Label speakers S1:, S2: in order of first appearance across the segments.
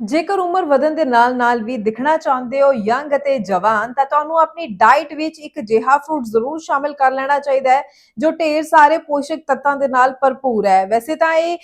S1: ਜੇਕਰ ਉਮਰ ਵਧਣ ਦੇ ਨਾਲ-ਨਾਲ ਵੀ ਦਿਖਣਾ ਚਾਹੁੰਦੇ ਹੋ ਯੰਗ ਅਤੇ ਜਵਾਨ, ਤਾਂ ਤੁਹਾਨੂੰ ਆਪਣੀ ਡਾਈਟ ਵਿੱਚ ਇੱਕ ਜਿਹਾ ਫਰੂਟ ਜ਼ਰੂਰ ਸ਼ਾਮਿਲ ਕਰ ਲੈਣਾ ਚਾਹੀਦਾ ਹੈ, ਜੋ ਢੇਰ ਸਾਰੇ ਪੋਸ਼ਕ ਤੱਤਾਂ ਦੇ ਨਾਲ ਭਰਪੂਰ ਹੈ। ਵੈਸੇ ਤਾਂ ਇਹ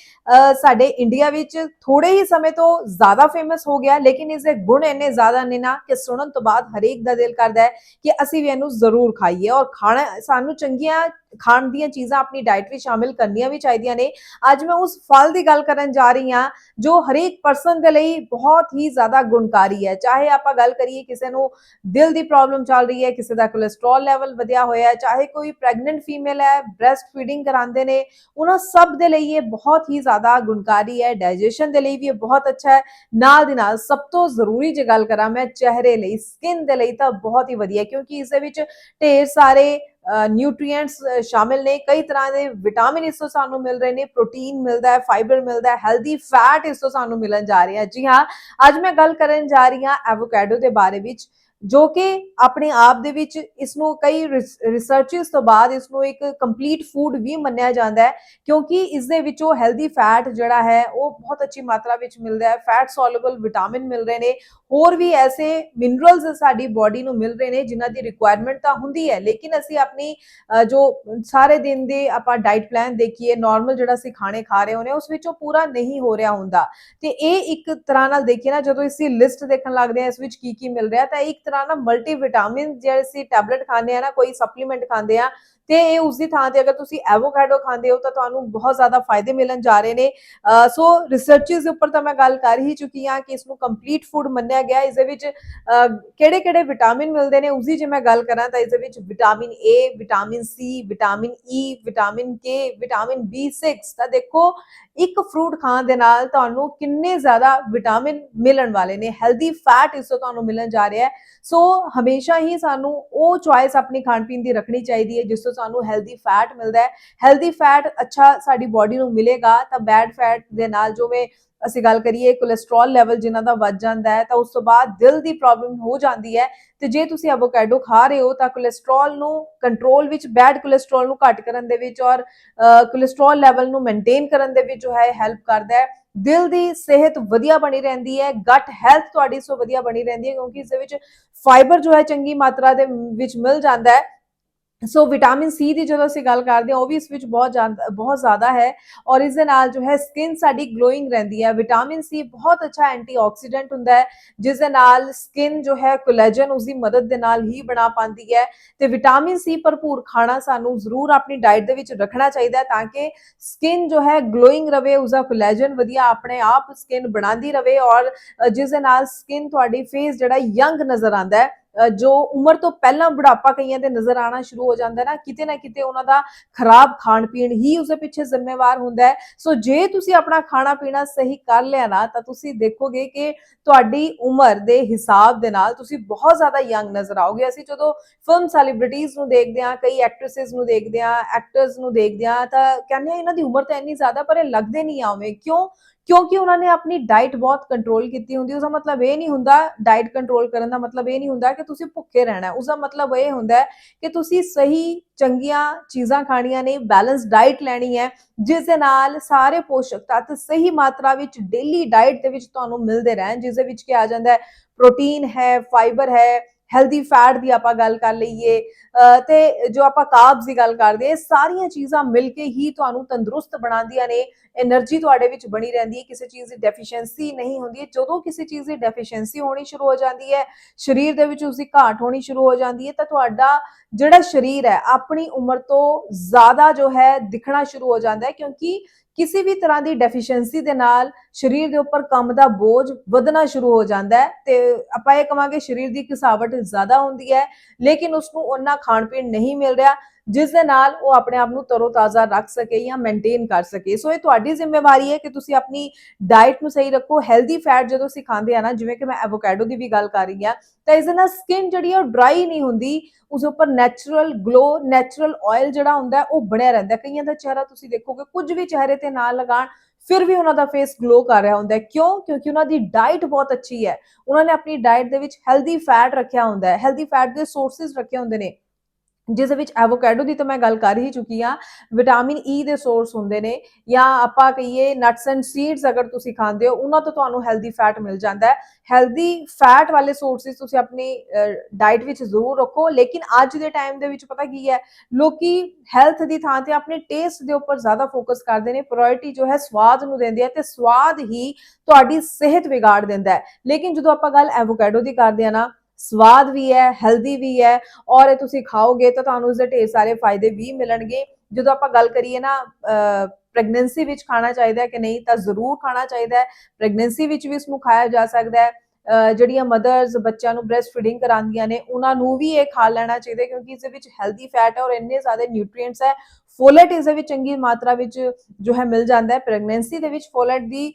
S1: ਸਾਡੇ ਇੰਡੀਆ ਵਿੱਚ ਥੋੜੇ ਹੀ ਸਮੇਂ ਤੋਂ ਜ਼ਿਆਦਾ ਫੇਮਸ ਹੋ ਗਿਆ, ਲੇਕਿਨ ਇਸ ਦੇ ਗੁਣ ਇੰਨੇ ਜ਼ਿਆਦਾ ਨੇ ਨਾ ਕਿ ਸੁਣਨ ਤੋਂ ਬਾਅਦ ਹਰੇਕ ਦਾ ਦਿਲ ਕਰਦਾ ਹੈ ਕਿ ਅਸੀਂ ਵੀ ਇਹਨੂੰ ਜ਼ਰੂਰ ਖਾਈਏ ਔਰ ਖਾਣਾ, ਸਾਨੂੰ ਚੰਗੀਆਂ ਖਾਣ ਦੀਆਂ ਚੀਜ਼ਾਂ ਆਪਣੀ ਡਾਈਟ ਵਿੱਚ ਸ਼ਾਮਿਲ ਕਰਨੀਆਂ ਵੀ ਚਾਹੀਦੀਆਂ ਨੇ। ਅੱਜ ਮੈਂ ਉਸ ਫਲ ਦੀ ਗੱਲ ਕਰਨ ਜਾ ਰਹੀ ਹਾਂ, ਜੋ ਹਰੇਕ ਪਰਸਨ ਦੇ ਲਈ ਬਹੁਤ ਹੀ ਜ਼ਿਆਦਾ ਗੁਣਕਾਰੀ ਹੈ। ਚਾਹੇ ਆਪਾਂ ਗੱਲ ਕਰੀਏ ਕਿਸੇ ਨੂੰ ਦਿਲ ਦੀ ਪ੍ਰੋਬਲਮ ਚੱਲ ਰਹੀ ਹੈ, ਕਿਸੇ ਦਾ ਕੋਲੇਸਟ੍ਰੋਲ ਲੈਵਲ ਵਧਿਆ ਹੋਇਆ ਹੈ, ਚਾਹੇ ਕੋਈ ਪ੍ਰੈਗਨੈਂਟ ਫੀਮੇਲ ਹੈ ਬ੍ਰੈਸਟ ਫੀਡਿੰਗ ਕਰਾਉਂਦੇ ਨੇ, ਉਹਨਾਂ ਸਭ ਦੇ ਲਈ ਇਹ ਬਹੁਤ ਹੀ ਜ਼ਿਆਦਾ ਗੁਣਕਾਰੀ ਹੈ। ਡਾਈਜੈਸ਼ਨ ਦੇ ਲਈ ਵੀ ਇਹ ਬਹੁਤ ਅੱਛਾ ਹੈ। ਨਾਲ ਦੀ ਨਾਲ ਸਭ ਤੋਂ ਜ਼ਰੂਰੀ ਜੇ ਗੱਲ ਕਰਾਂ ਮੈਂ ਚਿਹਰੇ ਲਈ ਸਕਿਨ ਦੇ ਲਈ ਤਾਂ ਬਹੁਤ ਹੀ ਵਧੀਆ, ਕਿਉਂਕਿ ਇਸ ਦੇ ਵਿੱਚ ਢੇਰ ਸਾਰੇ ਨਿਊਟ੍ਰੀਐਂਟਸ ਸ਼ਾਮਿਲ ਨੇ। ਕਈ ਤਰ੍ਹਾਂ ਦੇ ਵਿਟਾਮਿਨ ਇਸ ਤੋਂ ਸਾਨੂੰ ਮਿਲ ਰਹੇ ਨੇ ਪ੍ਰੋਟੀਨ ਮਿਲਦਾ ਹੈ ਫਾਈਬਰ ਮਿਲਦਾ ਹੈ ਹੈਲਦੀ ਫੈਟ ਇਸ ਤੋਂ ਸਾਨੂੰ ਮਿਲਣ ਜਾ ਰਿਹਾ ਹੈ। ਜੀ ਹਾਂ, ਅੱਜ ਮੈਂ ਗੱਲ ਕਰਨ ਜਾ ਰਹੀ ਹਾਂ ਐਵੋਕੈਡੋ ਦੇ ਬਾਰੇ ਵਿੱਚ। ਜੋ ਕਿ ਆਪਣੇ ਆਪ ਦੇ ਵਿੱਚ ਇਸ ਨੂੰ ਕਈ ਰਿਸਰਚਸ ਤੋਂ ਬਾਅਦ ਇਸ ਨੂੰ ਇੱਕ ਕੰਪਲੀਟ ਫੂਡ ਵੀ ਮੰਨਿਆ ਜਾਂਦਾ ਹੈ ਕਿਉਂਕਿ ਇਸ ਦੇ ਵਿੱਚੋਂ ਹੈਲਦੀ ਫੈਟ ਜਿਹੜਾ ਹੈ ਉਹ ਬਹੁਤ ਅੱਛੀ ਮਾਤਰਾ ਵਿੱਚ ਮਿਲਦਾ ਹੈ ਫੈਟ ਸੋਲੂਬਲ ਵਿਟਾਮਿਨ ਮਿਲ ਰਹੇ ਨੇ ਹੋਰ ਵੀ ਐਸੇ ਮਿਨਰਲਸ ਸਾਡੀ ਬਾਡੀ ਨੂੰ ਮਿਲ ਰਹੇ ਨੇ ਜਿਨ੍ਹਾਂ ਦੀ ਰਿਕੁਆਇਰਮੈਂਟ ਤਾਂ ਹੁੰਦੀ ਹੈ ਲੇਕਿਨ ਅਸੀਂ ਆਪਣੀ ਜੋ ਸਾਰੇ ਦਿਨ ਦੇ ਆਪਾਂ ਡਾਈਟ ਪਲਾਨ ਦੇਖੀਏ ਨਾਰਮਲ ਜਿਹੜਾ ਅਸੀਂ ਖਾਣੇ ਖਾ ਰਹੇ ਹੁੰਦੇ ਹਾਂ, ਉਸ ਵਿੱਚੋਂ ਪੂਰਾ ਨਹੀਂ ਹੋ ਰਿਹਾ ਹੁੰਦਾ। ਤੇ ਇਹ ਇੱਕ ਤਰ੍ਹਾਂ ਨਾਲ ਦੇਖੀਏ ਨਾ ਜਦੋਂ ਅਸੀਂ ਲਿਸਟ ਦੇਖਣ ਲੱਗਦੇ ਹਾਂ ਇਸ ਵਿੱਚ ਕੀ ਕੀ ਮਿਲ ਰਿਹਾ ਤਾਂ ਇਹ ਇੱਕ ਤਰ੍ਹਾਂ ਨਾਲ ਮਲਟੀ ਵਿਟਾਮਿਨ ਜਿਹੜੇ ਅਸੀਂ ਟੈਬਲੇਟ ਖਾਂਦੇ ਆ ਨਾ ਕੋਈ ਸਪਲੀਮੈਂਟ ਖਾਂਦੇ ਆ ਤੇ ਇਹ ਉਸ ਦੀ ਥਾਂ ਤੇ ਅਗਰ ਤੁਸੀਂ ਐਵੋਕੈਡੋ ਖਾਂਦੇ ਹੋ ਤਾਂ ਤੁਹਾਨੂੰ ਬਹੁਤ ਜ਼ਿਆਦਾ ਫਾਇਦੇ ਮਿਲਣ ਜਾ ਰਹੇ ਨੇ। ਸੋ ਰਿਸਰਚਸ ਦੇ ਉੱਪਰ ਤਾਂ ਮੈਂ ਗੱਲ ਕਰ ਹੀ ਚੁੱਕੀ ਹਾਂ ਕਿ ਇਸ ਨੂੰ ਕੰਪਲੀਟ ਫੂਡ ਮੰਨਿਆ ਗਿਆ। ਇਸ ਦੇ ਵਿੱਚ ਕਿਹੜੇ ਕਿਹੜੇ ਵਿਟਾਮਿਨ ਮਿਲਦੇ ਨੇ ਉਸ ਦੀ ਜੇ ਮੈਂ ਗੱਲ ਕਰਾਂ ਤਾਂ ਇਸ ਦੇ ਵਿੱਚ vitamin A vitamin C vitamin E vitamin K vitamin B6 ਤਾਂ ਦੇਖੋ, ਇੱਕ ਫਰੂਟ ਖਾਣ ਦੇ ਨਾਲ ਤੁਹਾਨੂੰ ਕਿੰਨੇ ਜ਼ਿਆਦਾ ਵਿਟਾਮਿਨ ਮਿਲਣ ਵਾਲੇ ਨੇ। ਹੈਲਦੀ ਫੈਟ ਇਸ ਤੋਂ ਤੁਹਾਨੂੰ ਮਿਲਣ ਜਾ ਰਿਹਾ ਹੈ। ਸੋ ਹਮੇਸ਼ਾ ਹੀ ਸਾਨੂੰ ਉਹ ਚੁਆਇਸ ਆਪਣੀ ਖਾਣ ਪੀਣ ਦੀ ਰੱਖਣੀ ਚਾਹੀਦੀ ਹੈ, ਜਿਸ ਤੋਂ ਸਾਨੂੰ ਹੈਲਦੀ ਫੈਟ ਮਿਲਦਾ ਹੈ। ਹੈਲਦੀ ਫੈਟ ਅੱਛਾ ਸਾਡੀ ਬਾਡੀ ਨੂੰ ਮਿਲੇਗਾ, ਤਾਂ ਬੈਡ ਫੈਟ ਦੇ ਨਾਲ ਜਿਵੇਂ ਅਸੀਂ ਗੱਲ ਕਰੀਏ ਕੋਲੇਸਟ੍ਰੋਲ ਲੈਵਲ ਜਿਨ੍ਹਾਂ ਦਾ ਵੱਧ ਜਾਂਦਾ ਹੈ, ਤਾਂ ਉਸ ਤੋਂ ਬਾਅਦ ਦਿਲ ਦੀ ਪ੍ਰੋਬਲਮ ਹੋ ਜਾਂਦੀ ਹੈ। ਤੇ ਜੇ ਤੁਸੀਂ ਐਵੋਕੈਡੋ ਖਾ ਰਹੇ ਹੋ, ਤਾਂ ਕੋਲੇਸਟ੍ਰੋਲ ਨੂੰ ਕੰਟਰੋਲ ਵਿੱਚ ਬੈਡ ਕੋਲੇਸਟ੍ਰੋਲ ਨੂੰ ਘੱਟ ਕਰਨ ਦੇ ਵਿੱਚ ਔਰ ਕੋਲੇਸਟ੍ਰੋਲ ਲੈਵਲ ਨੂੰ ਮੇਨਟੇਨ ਕਰਨ ਦੇ ਵਿੱਚ ਜੋ ਹੈ ਹੈਲਪ ਕਰਦਾ ਹੈ। ਦਿਲ ਦੀ ਸਿਹਤ ਵਧੀਆ ਬਣੀ ਰਹਿੰਦੀ ਹੈ ਗਟ ਹੈਲਥ ਤੁਹਾਡੀ ਸੋ ਵਧੀਆ ਬਣੀ ਰਹਿੰਦੀ ਹੈ, ਕਿਉਂਕਿ ਇਸ ਦੇ ਵਿੱਚ ਫਾਈਬਰ ਜੋ ਹੈ ਚੰਗੀ ਮਾਤਰਾ ਦੇ ਵਿੱਚ ਮਿਲ ਜਾਂਦਾ ਹੈ। ਸੋ ਵਿਟਾਮਿਨ ਸੀ ਦੀ ਜਦੋਂ ਅਸੀਂ ਗੱਲ ਕਰਦੇ ਹਾਂ ਉਹ ਵੀ ਇਸ ਵਿੱਚ ਬਹੁਤ ਜ਼ਿਆਦਾ ਬਹੁਤ ਜ਼ਿਆਦਾ ਹੈ ਔਰ ਇਸ ਦੇ ਨਾਲ ਜੋ ਹੈ ਸਕਿਨ ਸਾਡੀ ਗਲੋਇੰਗ ਰਹਿੰਦੀ ਹੈ। ਵਿਟਾਮਿਨ ਸੀ ਬਹੁਤ ਅੱਛਾ ਐਂਟੀਆਕਸੀਡੈਂਟ ਹੁੰਦਾ ਹੈ ਜਿਸ ਦੇ ਨਾਲ ਸਕਿਨ ਜੋ ਹੈ ਕੋਲੇਜਨ ਉਸ ਦੀ ਮਦਦ ਦੇ ਨਾਲ ਹੀ ਬਣਾ ਪਾਉਂਦੀ ਹੈ। ਤੇ ਵਿਟਾਮਿਨ ਸੀ ਭਰਪੂਰ ਖਾਣਾ ਸਾਨੂੰ ਜ਼ਰੂਰ ਆਪਣੀ ਡਾਈਟ ਦੇ ਵਿੱਚ ਰੱਖਣਾ ਚਾਹੀਦਾ ਹੈ ਤਾਂ ਕਿ ਸਕਿਨ ਜੋ ਹੈ ਗਲੋਇੰਗ ਰਵੇ ਉਸਦਾ ਕੋਲੇਜਨ ਵਧੀਆ ਆਪਣੇ ਆਪ ਸਕਿਨ ਬਣਾਉਂਦੀ ਰਵੇ ਔਰ ਅ, ਜਿਸ ਦੇ ਨਾਲ ਸਕਿਨ ਤੁਹਾਡੀ ਫੇਸ ਜਿਹੜਾ ਯੰਗ ਨਜ਼ਰ ਆਉਂਦਾ ਹੈ। ਅ, ਜੋ ਉਮਰ ਤੋਂ ਪਹਿਲਾਂ ਬੁਢਾਪਾ ਕਈਆਂ ਦੇ ਨਜ਼ਰ ਆਣਾ ਸ਼ੁਰੂ ਹੋ ਜਾਂਦਾ ਨਾ, ਕਿਤੇ ਨਾ ਕਿਤੇ ਉਹਨਾਂ ਦਾ ਖਰਾਬ ਖਾਣ ਪੀਣ ਹੀ ਉਸਦੇ ਪਿੱਛੇ ਜ਼ਿੰਮੇਵਾਰ ਹੁੰਦਾ ਹੈ। ਸੋ ਜੇ ਤੁਸੀਂ ਆਪਣਾ ਖਾਣਾ ਪੀਣਾ ਸਹੀ ਕਰ ਲਿਆ ਨਾ, ਤਾਂ ਤੁਸੀਂ ਦੇਖੋਗੇ ਕਿ ਤੁਹਾਡੀ ਉਮਰ ਦੇ ਹਿਸਾਬ ਦੇ ਨਾਲ ਤੁਸੀਂ ਬਹੁਤ ਜ਼ਿਆਦਾ ਯੰਗ ਨਜ਼ਰ ਆਓਗੇ। ਅਸੀਂ ਜਦੋਂ ਫਿਲਮ ਸੈਲੀਬ੍ਰਿਟੀਜ਼ ਨੂੰ ਦੇਖਦੇ ਹਾਂ, ਕਈ ਐਕਟ੍ਰੈਸਸ ਨੂੰ ਦੇਖਦੇ ਹਾਂ ਐਕਟਰਸ ਨੂੰ ਦੇਖਦੇ ਹਾਂ, ਤਾਂ ਕਹਿੰਦੇ ਆ, ਇਹਨਾਂ ਦੀ ਉਮਰ ਤਾਂ ਇੰਨੀ ਜ਼ਿਆਦਾ ਪਰ ਇਹ ਲੱਗਦੇ ਨਹੀਂ ਆਵੇਂ ਕਿਉਂ? ਕਿਉਂਕਿ ਉਹਨਾਂ ਨੇ ਆਪਣੀ ਡਾਈਟ ਬਹੁਤ ਕੰਟਰੋਲ ਕੀਤੀ ਹੁੰਦੀ, ਉਸਦਾ ਮਤਲਬ ਇਹ ਨਹੀਂ ਹੁੰਦਾ ਡਾਈਟ ਕੰਟਰੋਲ ਕਰਨ ਦਾ ਮਤਲਬ ਇਹ ਨਹੀਂ ਹੁੰਦਾ ਕਿ ਤੁਸੀਂ ਭੁੱਖੇ ਰਹਿਣਾ। ਹੈ ਉਸਦਾ ਮਤਲਬ ਇਹ ਹੁੰਦਾ ਹੈ ਕਿ ਤੁਸੀਂ ਸਹੀ ਚੰਗੀਆਂ ਚੀਜ਼ਾਂ ਖਾਣੀਆਂ ਨੇ ਬੈਲੈਂਸ ਡਾਈਟ ਲੈਣੀ ਹੈ, ਜਿਸ ਦੇ ਨਾਲ ਸਾਰੇ ਪੋਸ਼ਕ ਤੱਤ ਸਹੀ ਮਾਤਰਾ ਵਿੱਚ ਡੇਲੀ ਡਾਈਟ ਦੇ ਵਿੱਚ ਤੁਹਾਨੂੰ ਮਿਲਦੇ ਰਹਿਣ, ਜਿਸ ਦੇ ਵਿੱਚ ਕੀ ਆ ਜਾਂਦਾ ਹੈ ਪ੍ਰੋਟੀਨ ਹੈ ਫਾਈਬਰ ਹੈ ਹੈਲਦੀ ਫੈਟ ਦੀ ਆਪਾਂ ਗੱਲ ਕਰ ਲਈਏ ਤੇ ਜੋ ਆਪਾਂ ਕਾਰਬਸ ਦੀ ਗੱਲ ਕਰਦੇ ਆ ਸਾਰੀਆਂ ਚੀਜ਼ਾਂ ਮਿਲ ਕੇ ਹੀ ਤੁਹਾਨੂੰ ਤੰਦਰੁਸਤ ਬਣਾਉਂਦੀਆਂ ਨੇ ਐਨਰਜੀ ਤੁਹਾਡੇ ਵਿੱਚ ਬਣੀ ਰਹਿੰਦੀ ਹੈ, ਕਿਸੇ ਚੀਜ਼ ਦੀ ਡੈਫੀਸ਼ੀਐਂਸੀ ਨਹੀਂ ਹੁੰਦੀ ਜਦੋਂ ਕਿਸੇ ਚੀਜ਼ ਦੀ ਡੈਫੀਸ਼ੀਐਂਸੀ ਹੋਣੀ ਸ਼ੁਰੂ ਹੋ ਜਾਂਦੀ ਹੈ, ਸਰੀਰ ਦੇ ਵਿੱਚ ਉਸ ਦੀ ਘਾਟ ਹੋਣੀ ਸ਼ੁਰੂ ਹੋ ਜਾਂਦੀ ਹੈ, ਤਾਂ ਤੁਹਾਡਾ ਜਿਹੜਾ ਸਰੀਰ ਹੈ, ਆਪਣੀ ਉਮਰ ਤੋਂ ਜ਼ਿਆਦਾ ਜੋ ਹੈ ਦਿਖਣਾ ਸ਼ੁਰੂ ਹੋ ਜਾਂਦਾ ਹੈ, ਕਿਉਂਕਿ ਕਿਸੇ ਵੀ ਤਰ੍ਹਾਂ ਦੀ ਡੈਫੀਸ਼ੀਐਂਸੀ ਦੇ ਨਾਲ ਸਰੀਰ ਦੇ ਉੱਪਰ ਕੰਮ ਦਾ ਬੋਝ ਵਧਣਾ ਸ਼ੁਰੂ ਹੋ ਜਾਂਦਾ ਹੈ, ਤੇ ਆਪਾਂ ਇਹ ਕਹਾਂਗੇ ਸਰੀਰ ਦੀ ਕਿਸਾਵਟ ਜ਼ਿਆਦਾ ਹੁੰਦੀ ਹੈ, ਲੇਕਿਨ ਉਸ ਨੂੰ ਉਹਨਾਂ ਖਾਣ ਪੀਣ ਨਹੀਂ ਮਿਲ ਰਿਹਾ, ਜਿਸ ਦੇ ਨਾਲ ਉਹ ਆਪਣੇ ਆਪ ਨੂੰ ਤਰੋਤਾਜ਼ਾ ਰੱਖ ਸਕੇ ਜਾਂ ਮੇਨਟੇਨ ਕਰ ਸਕੇ। ਸੋ ਇਹ ਤੁਹਾਡੀ ਜ਼ਿੰਮੇਵਾਰੀ ਹੈ ਕਿ ਤੁਸੀਂ ਆਪਣੀ ਡਾਈਟ ਨੂੰ ਸਹੀ ਰੱਖੋ ਹੈਲਦੀ ਫੈਟ ਜਦੋਂ ਅਸੀਂ ਖਾਂਦੇ ਆ ਨਾ, ਜਿਵੇਂ ਕਿ ਮੈਂ ਐਵੋਕੈਡੋ ਦੀ ਵੀ ਗੱਲ ਕਰ ਰਹੀ ਹਾਂ, ਤਾਂ ਇਸ ਨਾਲ ਸਕਿਨ ਜਿਹੜੀ ਹੈ ਉਹ ਡਰਾਈ ਨਹੀਂ ਹੁੰਦੀ, ਉਸ ਉੱਪਰ ਨੈਚੁਰਲ ਗਲੋ ਨੈਚੁਰਲ ਆਇਲ ਜਿਹੜਾ ਹੁੰਦਾ ਉਹ ਬਣਿਆ ਰਹਿੰਦਾ ਕਈਆਂ ਦਾ ਚਿਹਰਾ ਤੁਸੀਂ ਦੇਖੋਗੇ, ਕੁਝ ਵੀ ਚਿਹਰੇ ਤੇ ਨਾ ਲਗਾਣ ਫਿਰ ਵੀ ਉਹਨਾਂ ਦਾ ਫੇਸ ਗਲੋ ਕਰ ਰਿਹਾ ਹੁੰਦਾ ਹੈ। ਕਿਉਂ? ਕਿਉਂਕਿ ਉਹਨਾਂ ਦੀ ਡਾਈਟ ਬਹੁਤ ਅੱਛੀ ਹੈ। ਉਹਨਾਂ ਨੇ ਆਪਣੀ ਡਾਈਟ ਦੇ ਵਿੱਚ ਹੈਲਦੀ ਫੈਟ ਰੱਖਿਆ ਹੁੰਦਾ ਹੈ। ਹੈਲਦੀ ਫੈਟ ਦੇ ਸੋਰਸਸ ਰੱਖੇ ਹੁੰਦੇ ਨੇ। ਜਿਸ ਵਿੱਚ ਐਵੋਕੈਡੋ ਦੀ ਤਾਂ ਮੈਂ ਗੱਲ ਕਰ ਹੀ ਚੁੱਕੀ ਆ ਵਿਟਾਮਿਨ ਈ ਦੇ ਸੋਰਸ ਹੁੰਦੇ ਨੇ, ਜਾਂ ਆਪਾਂ ਕਹੀਏ ਨਟਸ ਐਂਡ ਸੀਡਸ ਅਗਰ ਤੁਸੀਂ ਖਾਂਦੇ ਹੋ, ਉਹਨਾਂ ਤੋਂ ਤੁਹਾਨੂੰ ਹੈਲਦੀ ਫੈਟ ਮਿਲ ਜਾਂਦਾ ਹੈ। ਹੈਲਦੀ ਫੈਟ ਵਾਲੇ ਸੋਰਸਿਸ ਤੁਸੀਂ ਆਪਣੀ ਡਾਈਟ ਵਿੱਚ ਜ਼ਰੂਰ ਰੱਖੋ, ਲੇਕਿਨ ਅੱਜ ਦੇ ਟਾਈਮ ਦੇ ਵਿੱਚ ਪਤਾ ਕੀ ਹੈ, ਲੋਕੀ ਹੈਲਥ ਦੀ ਥਾਂ ਤੇ ਆਪਣੇ ਟੇਸਟ ਦੇ ਉੱਪਰ ਜ਼ਿਆਦਾ ਫੋਕਸ ਕਰਦੇ ਨੇ ਪ੍ਰਾਇੋਰਟੀ ਜੋ ਹੈ ਸਵਾਦ ਨੂੰ ਦਿੰਦੇ ਆ ਤੇ ਸਵਾਦ ਹੀ ਤੁਹਾਡੀ ਸਿਹਤ ਵਿਗਾੜ ਦਿੰਦਾ ਹੈ। ਲੇਕਿਨ ਜਦੋਂ ਆਪਾਂ ਗੱਲ ਐਵੋਕੈਡੋ ਦੀ ਕਰਦੇ ਆ ਨਾ ਸਵਾਦ ਵੀ ਹੈ ਹੈਲਦੀ ਵੀ ਹੈ ਔਰ ਇਹ ਤੁਸੀਂ ਖਾਓਗੇ ਤਾਂ ਤੁਹਾਨੂੰ ਇਸ ਦੇ ਢੇਰ ਸਾਰੇ ਫਾਇਦੇ ਵੀ ਮਿਲਣਗੇ। ਜਦੋਂ ਆਪਾਂ ਗੱਲ ਕਰੀਏ ਨਾ ਪ੍ਰੈਗਨੈਂਸੀ ਵਿੱਚ ਖਾਣਾ ਚਾਹੀਦਾ ਹੈ ਕਿ ਨਹੀਂ ਤਾਂ ਜ਼ਰੂਰ ਖਾਣਾ ਚਾਹੀਦਾ ਹੈ। ਪ੍ਰੈਗਨੈਂਸੀ ਵਿੱਚ ਵੀ ਇਸ ਨੂੰ ਖਾਇਆ ਜਾ ਸਕਦਾ ਹੈ। ਜਿਹੜੀਆਂ ਮਦਰਸ ਬੱਚਿਆਂ ਨੂੰ ਬ੍ਰੈਸਟ ਫੀਡਿੰਗ ਕਰਾਉਂਦੀਆਂ ਨੇ, ਉਹਨਾਂ ਨੂੰ ਵੀ ਇਹ ਖਾ ਲੈਣਾ ਚਾਹੀਦਾ ਕਿਉਂਕਿ ਇਸ ਦੇ ਵਿੱਚ ਹੈਲਦੀ ਫੈਟ ਹੈ ਔਰ ਇੰਨੇ ਜ਼ਿਆਦਾ ਨਿਊਟ੍ਰੀਐਂਟਸ ਹੈ ਫੋਲੇਟ ਇਸ ਦੇ ਵਿੱਚ ਚੰਗੀ ਮਾਤਰਾ ਵਿੱਚ ਜੋ ਹੈ ਮਿਲ ਜਾਂਦਾ ਹੈ। ਪ੍ਰੈਗਨੈਂਸੀ ਦੇ ਵਿੱਚ ਫੋਲੇਟ ਦੀ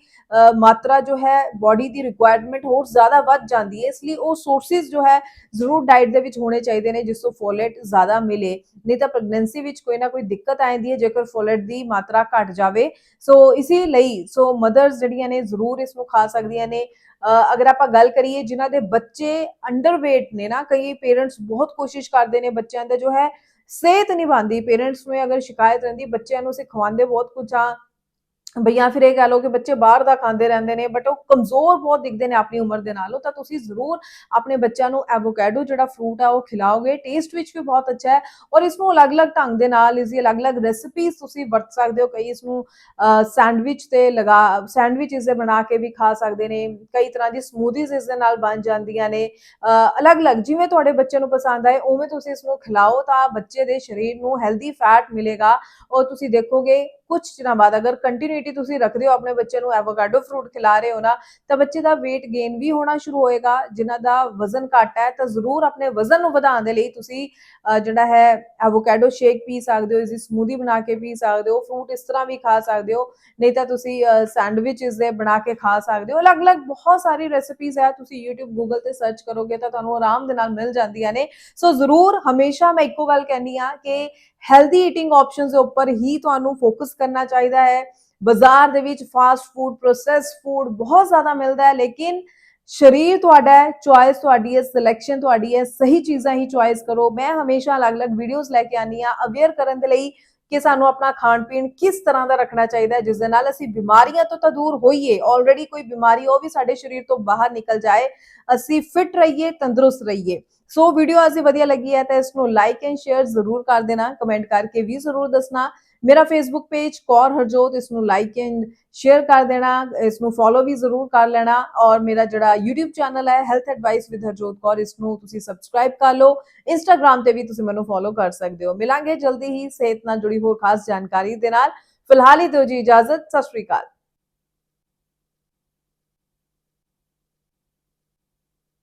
S1: ਮਾਤਰਾ ਜੋ ਹੈ ਬਾਡੀ ਦੀ ਰਿਕੁਆਇਰਮੈਂਟ ਹੋਰ ਜ਼ਿਆਦਾ ਵੱਧ ਜਾਂਦੀ ਹੈ। ਇਸ ਲਈ ਉਹ ਸੋਰਸਿਸ ਜੋ ਹੈ ਜ਼ਰੂਰ ਡਾਈਟ ਦੇ ਵਿੱਚ ਹੋਣੇ ਚਾਹੀਦੇ ਨੇ ਜਿਸ ਤੋਂ ਫੋਲੇਟ ਜ਼ਿਆਦਾ ਮਿਲੇ। ਨਹੀਂ ਤਾਂ ਪ੍ਰੈਗਨੈਂਸੀ ਵਿੱਚ ਕੋਈ ਨਾ ਕੋਈ ਦਿੱਕਤ ਆ ਜਾਂਦੀ ਹੈ ਜੇਕਰ ਫੋਲੇਟ ਦੀ ਮਾਤਰਾ ਘਟ ਜਾਵੇ। ਸੋ ਇਸੇ ਲਈ, ਸੋ ਮਦਰਸ ਜਿਹੜੀਆਂ ਨੇ ਜ਼ਰੂਰ ਇਸ ਨੂੰ ਖਾ ਸਕਦੀਆਂ ਨੇ। ਅਹ, ਅਗਰ ਆਪਾਂ ਗੱਲ ਕਰੀਏ ਜਿਨ੍ਹਾਂ ਦੇ ਬੱਚੇ ਅੰਡਰਵੇਟ ਨੇ ਨਾ, ਕਈ ਪੇਰੈਂਟਸ ਬਹੁਤ ਕੋਸ਼ਿਸ਼ ਕਰਦੇ ਨੇ ਬੱਚਿਆਂ ਦਾ ਜੋ ਹੈ ਸਿਹਤ ਨਹੀਂ ਬਣਦੀ ਪੇਰੈਂਟਸ ਨੂੰ ਅਗਰ ਸ਼ਿਕਾਇਤ ਰਹਿੰਦੀ, ਬੱਚਿਆਂ ਨੂੰ ਅਸੀਂ ਖਵਾਉਂਦੇ ਬਹੁਤ ਕੁਝ ਆ ਭਈਆ ਫਿਰ ਇਹ ਕਹਿ ਲਓ ਕਿ ਬੱਚੇ ਬਾਹਰ ਦਾ ਖਾਂਦੇ ਰਹਿੰਦੇ ਨੇ ਬਟ ਉਹ ਕਮਜ਼ੋਰ ਬਹੁਤ ਦਿਖਦੇ ਨੇ ਆਪਣੀ ਉਮਰ ਦੇ ਨਾਲੋਂ। ਤਾਂ ਤੁਸੀਂ ਜ਼ਰੂਰ ਆਪਣੇ ਬੱਚਿਆਂ ਨੂੰ ਐਵੋਕੈਡੋ ਜਿਹੜਾ ਫਰੂਟ ਆ ਉਹ ਖਿਲਾਓਗੇ। ਟੇਸਟ ਵਿੱਚ ਵੀ ਬਹੁਤ ਅੱਛਾ ਹੈ ਔਰ ਇਸ ਨੂੰ ਅਲੱਗ-ਅਲੱਗ ਢੰਗ ਦੇ ਨਾਲ, ਇਸ ਦੀ ਅਲੱਗ-ਅਲੱਗ ਰੈਸਪੀਜ਼ ਤੁਸੀਂ ਵਰਤ ਸਕਦੇ ਹੋ। ਕਈ ਇਸ ਨੂੰ ਸੈਂਡਵਿਚ ਤੇ ਲਗਾ ਸੈਂਡਵਿਚ ਇਸ ਦੇ ਬਣਾ ਕੇ ਵੀ ਖਾ ਸਕਦੇ ਨੇ। ਕਈ ਤਰ੍ਹਾਂ ਦੀ ਸਮੂਦੀਜ਼ ਇਸ ਦੇ ਨਾਲ ਬਣ ਜਾਂਦੀਆਂ ਨੇ। ਅਲੱਗ-ਅਲੱਗ ਜਿਵੇਂ ਤੁਹਾਡੇ ਬੱਚੇ ਨੂੰ ਪਸੰਦ ਆਏ, ਉਵੇਂ ਤੁਸੀਂ ਇਸ ਨੂੰ ਖਿਲਾਓ ਤਾਂ ਬੱਚੇ ਦੇ ਸਰੀਰ ਨੂੰ ਹੈਲਦੀ ਫੈਟ ਮਿਲੇਗਾ। ਔਰ ਤੁਸੀਂ ਦੇਖੋਗੇ ਕੁਝ ਦਿਨਾਂ ਬਾਅਦ ਅਗਰ ਕੰਟੀਨਿਊਟੀ ਤੁਸੀਂ ਰੱਖਦੇ ਹੋ ਆਪਣੇ ਬੱਚੇ ਨੂੰ ਐਵੋਕਾਡੋ ਫਰੂਟ ਖਿਲਾ ਰਹੇ ਹੋ ਨਾ, ਤਾਂ ਬੱਚੇ ਦਾ weight gain ਵੀ ਹੋਣਾ ਸ਼ੁਰੂ ਹੋਏਗਾ, ਜਿਨ੍ਹਾਂ ਦਾ ਵਜ਼ਨ ਘੱਟ ਹੈ, ਤਾਂ ਜ਼ਰੂਰ ਆਪਣੇ ਵਜ਼ਨ ਨੂੰ ਵਧਾਉਣ ਦੇ ਲਈ ਤੁਸੀਂ ਜਿਹੜਾ ਹੈ ਐਵੋਕਾਡੋ ਸ਼ੇਕ ਪੀ ਸਕਦੇ ਹੋ ਇਸ ਦੀ ਸਮੂਦੀ ਬਣਾ ਕੇ ਪੀ ਸਕਦੇ ਹੋ ਫਰੂਟ ਇਸ ਤਰ੍ਹਾਂ ਵੀ ਖਾ ਸਕਦੇ ਹੋ, ਨਹੀਂ ਤਾਂ ਤੁਸੀਂ ਸੈਂਡਵਿਚ ਇਸ ਦੇ ਬਣਾ ਕੇ ਖਾ ਸਕਦੇ ਹੋ, ਅਲੱਗ-ਅਲੱਗ ਬਹੁਤ ਸਾਰੀ ਰੈਸਪੀਜ਼ ਹੈ, ਤੁਸੀਂ YouTube, Google ਤੇ ਸਰਚ ਕਰੋਗੇ ਤਾਂ ਤੁਹਾਨੂੰ ਆਰਾਮ ਦੇ ਨਾਲ ਮਿਲ ਜਾਂਦੀਆਂ ਨੇ। ਸੋ ਜ਼ਰੂਰ ਹਮੇਸ਼ਾ ਮੈਂ ਇੱਕੋ ਗੱਲ ਕਹਿੰਦੀ ਆ ਕਿ ਹੈਲਦੀ ਈਟਿੰਗ ਆਪਸ਼ਨਸ ਦੇ ਉੱਪਰ ਹੀ ਤੁਹਾਨੂੰ ਫੋਕਸ ਕਰਨਾ ਚਾਹੀਦਾ ਹੈ। ਬਾਜ਼ਾਰ ਦੇ ਵਿੱਚ ਫਾਸਟ ਫੂਡ ਪ੍ਰੋਸੈਸ ਫੂਡ ਬਹੁਤ ਜ਼ਿਆਦਾ ਮਿਲਦਾ ਹੈ, ਲੇਕਿਨ ਸ਼ਰੀਰ ਤੁਹਾਡਾ ਹੈ ਚੁਆਇਸ ਤੁਹਾਡੀ ਹੈ ਸਿਲੈਕਸ਼ਨ ਤੁਹਾਡੀ ਹੈ, ਸਹੀ ਚੀਜ਼ਾਂ ਹੀ ਚੁਆਇਸ ਕਰੋ। ਮੈਂ ਹਮੇਸ਼ਾ ਅਲੱਗ-ਅਲੱਗ ਵੀਡੀਓਜ਼ ਲੈ ਕੇ ਆਨੀ ਆ ਅਵੇਅਰ ਕਰਨ ਦੇ ਲਈ ਕਿ ਸਾਨੂੰ ਆਪਣਾ ਖਾਣ ਪੀਣ ਕਿਸ ਤਰ੍ਹਾਂ ਦਾ ਰੱਖਣਾ ਚਾਹੀਦਾ ਹੈ, ਜਿਸ ਦੇ ਨਾਲ ਅਸੀਂ ਬਿਮਾਰੀਆਂ ਤੋਂ ਤਾਂ ਦੂਰ ਹੋਈਏ। ਆਲਰੇਡੀ ਕੋਈ ਬਿਮਾਰੀ, ਉਹ ਵੀ ਸਾਡੇ ਸਰੀਰ ਤੋਂ ਬਾਹਰ ਨਿਕਲ ਜਾਏ। ਅਸੀਂ ਫਿਟ ਰਹੀਏ, ਤੰਦਰੁਸਤ ਰਹੀਏ। ਸੋ ਵੀਡੀਓ ਅੱਜ ਵਧੀਆ ਲੱਗੀ ਹੈ, ਤਾਂ ਇਸ ਨੂੰ ਲਾਈਕ ਐਂਡ ਸ਼ੇਅਰ ਜ਼ਰੂਰ ਕਰ ਦੇਣਾ। ਕਮੈਂਟ ਕਰਕੇ ਵੀ ਜ਼ਰੂਰ ਦੱਸਣਾ। ਮੇਰਾ ਫੇਸਬੁੱਕ ਪੇਜ ਕੌਰ ਹਰਜੋਤ, ਇਸ ਨੂੰ ਲਾਈਕ ਐਂਡ ਸ਼ੇਅਰ ਕਰ ਦੇਣਾ, ਇਸ ਨੂੰ ਫੋਲੋ ਵੀ ਜ਼ਰੂਰ ਕਰ ਲੈਣਾ ਔਰ ਮੇਰਾ ਜਿਹੜਾ YouTube ਚੈਨਲ ਹੈ health advice with Harjot Kaur, ਇਸ ਨੂੰ ਤੁਸੀਂ ਸਬਸਕ੍ਰਾਈਬ ਕਰ ਲਓ। ਇੰਸਟਾਗ੍ਰam ਤੇ ਵੀ ਤੁਸੀਂ ਮੈਨੂੰ ਫੋਲੋ ਕਰ ਸਕਦੇ ਹੋ। ਮਿਲਾਂਗੇ ਜਲਦੀ ਹੀ ਸਿਹਤ ਨਾਲ ਜੁੜੀ ਹੋਰ ਖਾਸ ਜਾਣਕਾਰੀ ਦੇ ਨਾਲ। ਫਿਲਹਾਲ ਹੀ ਦਿਓ ਜੀ ਇਜਾਜ਼ਤ, ਸਤਿ ਸ਼੍ਰੀ ਅਕਾਲ।